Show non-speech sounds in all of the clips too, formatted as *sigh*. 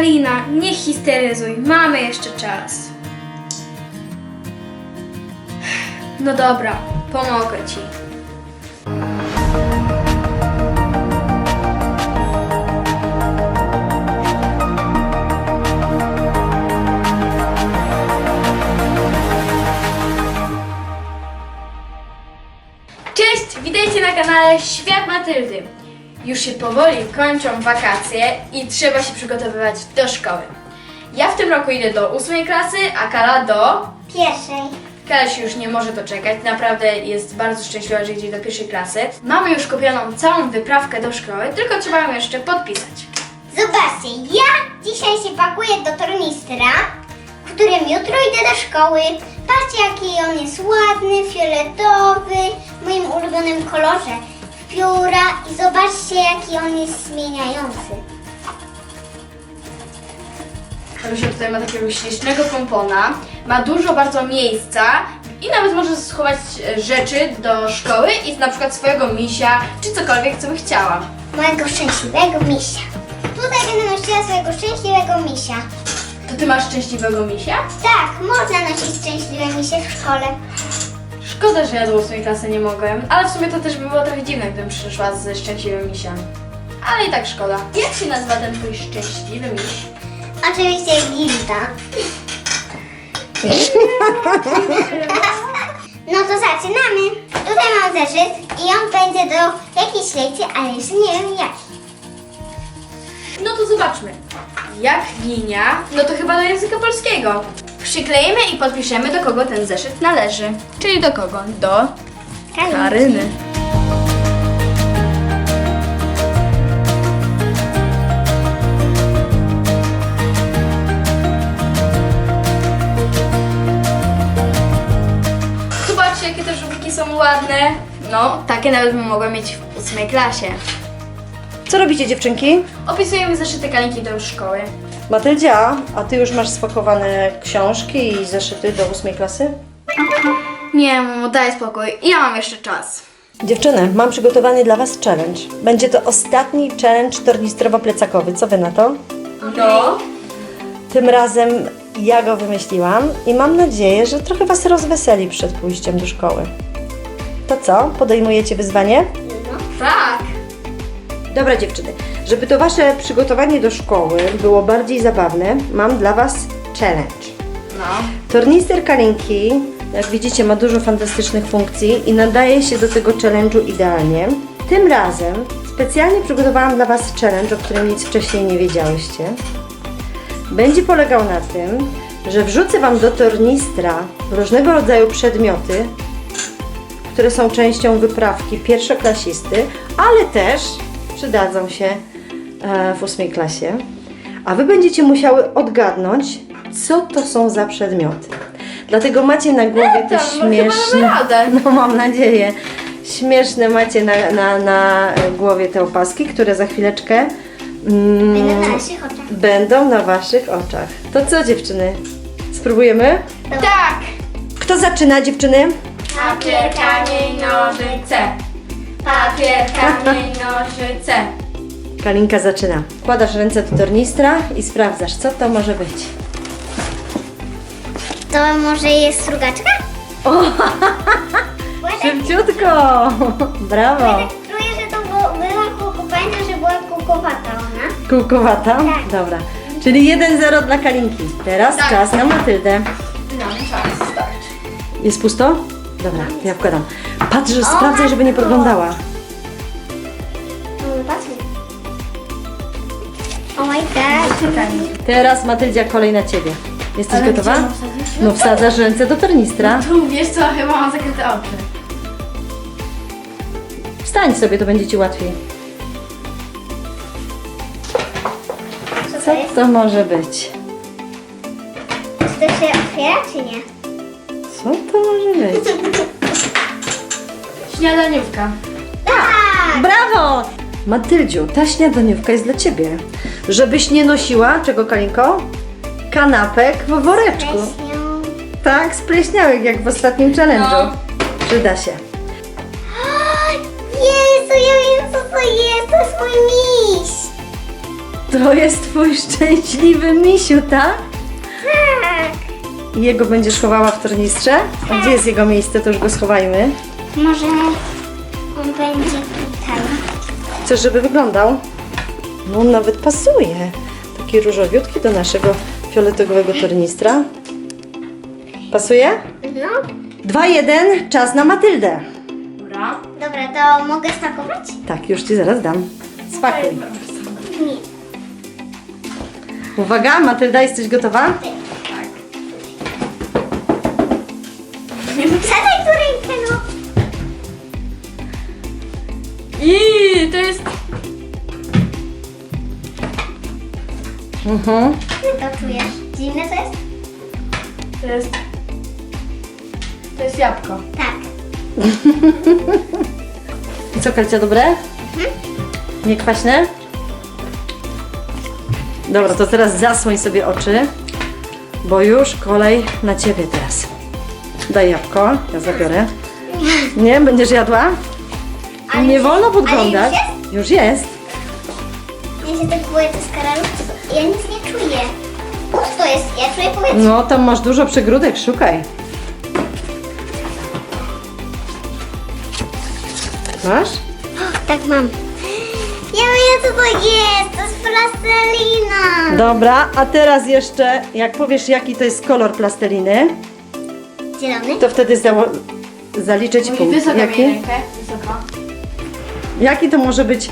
Kalina, nie histeryzuj, mamy jeszcze czas. No dobra, pomogę ci. Cześć, witajcie na kanale Świat Matyldy. Już się powoli kończą wakacje i trzeba się przygotowywać do szkoły. Ja w tym roku idę do ósmej klasy, a Kala do... Pierwszej. Kala się już nie może doczekać, naprawdę jest bardzo szczęśliwa, że idzie do pierwszej klasy. Mamy już kupioną całą wyprawkę do szkoły, tylko trzeba ją jeszcze podpisać. Zobaczcie, ja dzisiaj się pakuję do tornistra, którym jutro idę do szkoły. Patrzcie, jaki on jest ładny, fioletowy, w moim ulubionym kolorze pióra i zobaczcie, jaki on jest zmieniający. Kalusia tutaj ma takiego ślicznego pompona, ma dużo bardzo miejsca i nawet może schować e, rzeczy do szkoły i na przykład swojego misia, czy cokolwiek, co by chciała. Mojego szczęśliwego misia. Tutaj będę nosiła swojego szczęśliwego misia. To ty masz szczęśliwego misia? Tak, można nosić szczęśliwe misie w szkole. Szkoda, że ja do 8 klasy nie mogłem, ale w sumie to też by było trochę dziwne, gdybym przyszła ze szczęśliwym misiem. Ale i tak szkoda. Jak się nazywa ten twój szczęśliwy miś? Oczywiście Gilda. No to zaczynamy. Tutaj mam zeszyt i on będzie do jakiejś lekcji, ale jeszcze nie wiem jaki. No to zobaczmy. Jak linia, no to chyba do języka polskiego. Przyklejemy i podpiszemy, do kogo ten zeszyt należy. Czyli do kogo? Do Karyny. Zobaczcie, jakie te żółwiki są ładne. No, takie nawet bym mogła mieć w ósmej klasie. Co robicie dziewczynki? Opisujemy zeszyty kalinki do szkoły. Matyldzia, a ty już masz spakowane książki i zeszyty do ósmej klasy? Nie, mamo, daj spokój. Ja mam jeszcze czas. Dziewczyny, mam przygotowany dla was challenge. Będzie to ostatni challenge tornistrowo-plecakowy. Co wy na to? No. Tym razem ja go wymyśliłam i mam nadzieję, że trochę was rozweseli przed pójściem do szkoły. To co? Podejmujecie wyzwanie? Tak. Dobra dziewczyny, żeby to wasze przygotowanie do szkoły było bardziej zabawne, mam dla was challenge. No. Tornister Kalinki, jak widzicie, ma dużo fantastycznych funkcji i nadaje się do tego challenge'u idealnie. Tym razem specjalnie przygotowałam dla Was challenge, o którym nic wcześniej nie wiedziałyście. Będzie polegał na tym, że wrzucę Wam do tornistra różnego rodzaju przedmioty, które są częścią wyprawki pierwszoklasisty, ale też przydadzą się e, w ósmej klasie. A Wy będziecie musiały odgadnąć, co to są za przedmioty. Dlatego macie na głowie te no śmieszne... *laughs* No mam nadzieję. Śmieszne macie na, na, na głowie te opaski, które za chwileczkę mm, Będę na naszych oczach. będą na Waszych oczach. To co dziewczyny? Spróbujemy? Tak. Kto zaczyna dziewczyny? Papier, kamień, nożyce. Papier, kamień, nożyce. Kalinka zaczyna. Kładasz ręce do tornistra i sprawdzasz, co to może być. To może jest strugaczka? Bo ja tak, Szybciutko! Brawo! ja tak czuję, że to było, była kółko, pamiętam, że była kółkowata ona. Kółkowata? Tak. Dobra. Czyli 1-0 dla Kalinki. Teraz Tak. czas na Matyldę. No, czas, start. Jest pusto? Dobra, to ja wkładam. Patrz, że sprawdzaj, żeby nie podglądała. No, patrzmy. Oh my god. Teraz Matyldzia, kolej na Ciebie. Jesteś Ale gotowa? gdzie mam wsadzić? No wsadzasz ręce do tornistra. Tu wiesz co, chyba mam zakryte oczy. Wstań sobie, to będzie Ci łatwiej. Co to Co jest? to może być? Czy to się otwiera, czy nie? Co to może być? Śniadaniówka. Tak! Brawo! Matyldziu, ta śniadaniówka jest dla Ciebie. Żebyś nie nosiła, czego Kalinko? Kanapek w woreczku. Pleśnią. Tak, spleśniałych jak w ostatnim challenge'u. No. Przyda się. Jezu, ja wiem co to jest, to jest mój miś. To jest twój szczęśliwy misiu, tak? Tak. I jego będziesz chowała w tornistrze? A gdzie jest jego miejsce? To już go schowajmy. Może on będzie tutaj. Chcesz, żeby wyglądał? No on nawet pasuje. Taki różowiutki do naszego fioletowego tornistra. Pasuje? No. 2-1, czas na Matyldę. Dobra. Dobra, to mogę spakować? Tak, już Ci zaraz dam. Spakuj. Nie. Uwaga, Matylda, jesteś gotowa? To jest... Mhm. To czujesz. Zimne to jest? To jest... To jest jabłko. Tak. *laughs* I co, Kalcia, dobre? Nie kwaśne? Dobra, to teraz zasłoń sobie oczy, bo już kolej na Ciebie teraz. Daj jabłko, ja zabiorę. Nie? Będziesz jadła? Ale Nie już- wolno ale podglądać. już Już jest. Ja się tak boję, to jest karaluch. Ja nic nie czuję. Co to jest? Ja czuję powietrze. No, tam masz dużo przegródek, szukaj. Masz? Tak mam. Ja wiem, co to jest. To jest plastelina. Dobra, a teraz jeszcze, jak powiesz jaki to jest kolor plasteliny, Zielony? to wtedy zało- zaliczę Ci Mój punkt. wysoko Jaki? mi rękę. Wysoko. Jaki to może być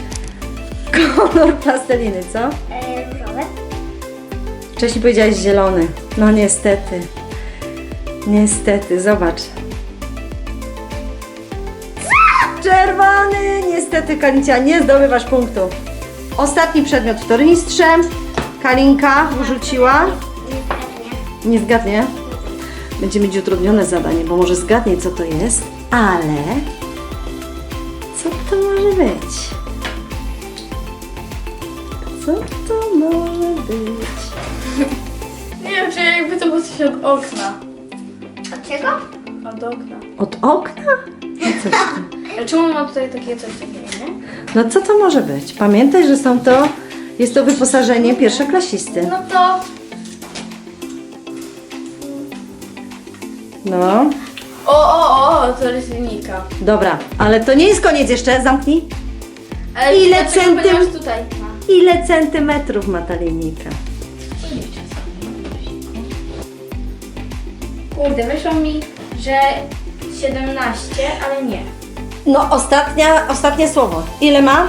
kolor plasteliny, co? Różowe. Wcześniej powiedziałaś zielony. No niestety. Niestety, zobacz. Czerwony! Niestety, Kalincia, nie zdobywasz punktu. Ostatni przedmiot w tornistrze. Kalinka wrzuciła. Nie zgadnie. Nie zgadnie. Będzie mieć utrudnione zadanie, bo może zgadnie, co to jest, ale może być? Co to może być? Nie wiem, czy jakby to było coś od okna. Od czego? Od okna. Od okna? No coś. Ale czemu ma tutaj takie coś takiego, nie? No co to może być? Pamiętaj, że są to, jest to wyposażenie pierwszoklasisty. No to... No, O, o, o, to jest linijka. dobra, ale to nie jest koniec jeszcze, zamknij. Ale Ile dlaczego? centym- Ponieważ tutaj ma. Ile centymetrów ma ta linijka? Kurde, wyszło mi, że 17, ale nie. No, ostatnia, ostatnie słowo. Ile ma?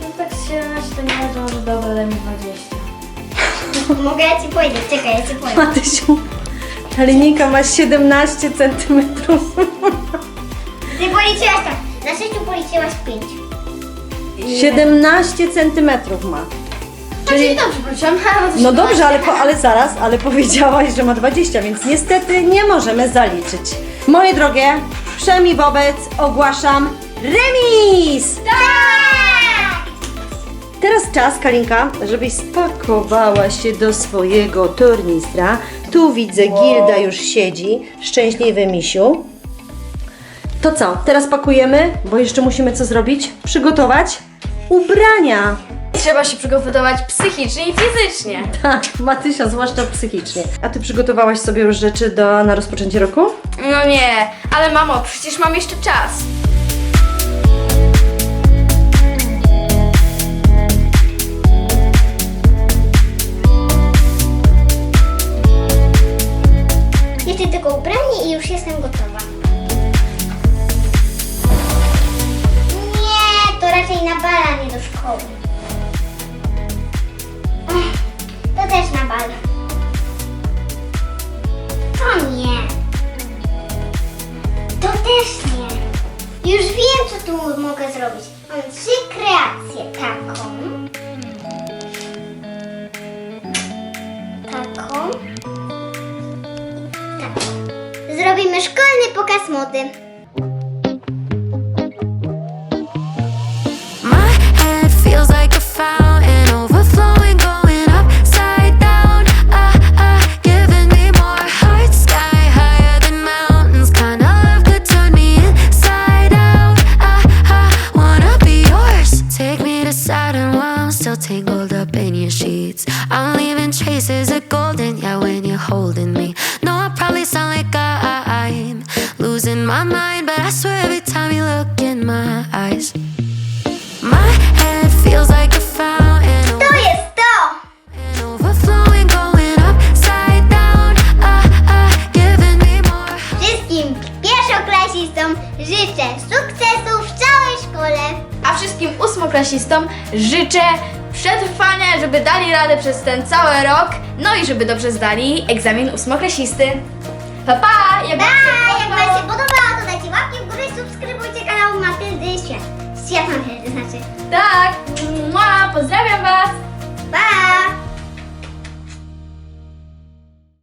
No tak z 17 to nie wiadomo, że dobra, daj mi 20. *laughs* Mogę ja ci powiedzieć. Czekaj, ja ci powiem. Matysiu, ta linijka ma 17 centymetrów. Ty policzyłaś tak. Na sześciu policzyłaś pięć. 17 centymetrów ma. Czyli dobrze, policzyłam. *laughs* No, to No 17. dobrze, ale, po, ale zaraz, ale powiedziałaś, że ma 20, więc niestety nie możemy zaliczyć. Moje drogie, wszemi wobec ogłaszam remis! Tak! Teraz czas, Kalinka, żebyś spakowała się do swojego tornistra. Tu widzę, Gilda już siedzi, szczęśliwy misiu. To co, teraz pakujemy, bo jeszcze musimy co zrobić? Przygotować ubrania. Trzeba się przygotować psychicznie i fizycznie. *laughs* Tak, Matysia, zwłaszcza psychicznie. A ty przygotowałaś sobie już rzeczy do, na rozpoczęcie roku? No nie, ale mamo, przecież mam jeszcze czas. Jestem gotowa. Nie, to raczej na bala, nie do szkoły. To też na bal. To nie. To też nie. Już wiem, co tu mogę zrobić. Mam trzy kreacje. Taką. Zrobimy szkolny pokaz mody. Życzę przetrwania, żeby dali radę przez ten cały rok, no i żeby dobrze zdali egzamin ósmoklasisty. Pa, pa! Jak wam się Pa! Jak Wam się podobało, to dajcie łapki w górę i subskrybujcie kanał Matyldy Świat. Świat Matyldy znaczy. Tak! Mua, pozdrawiam was!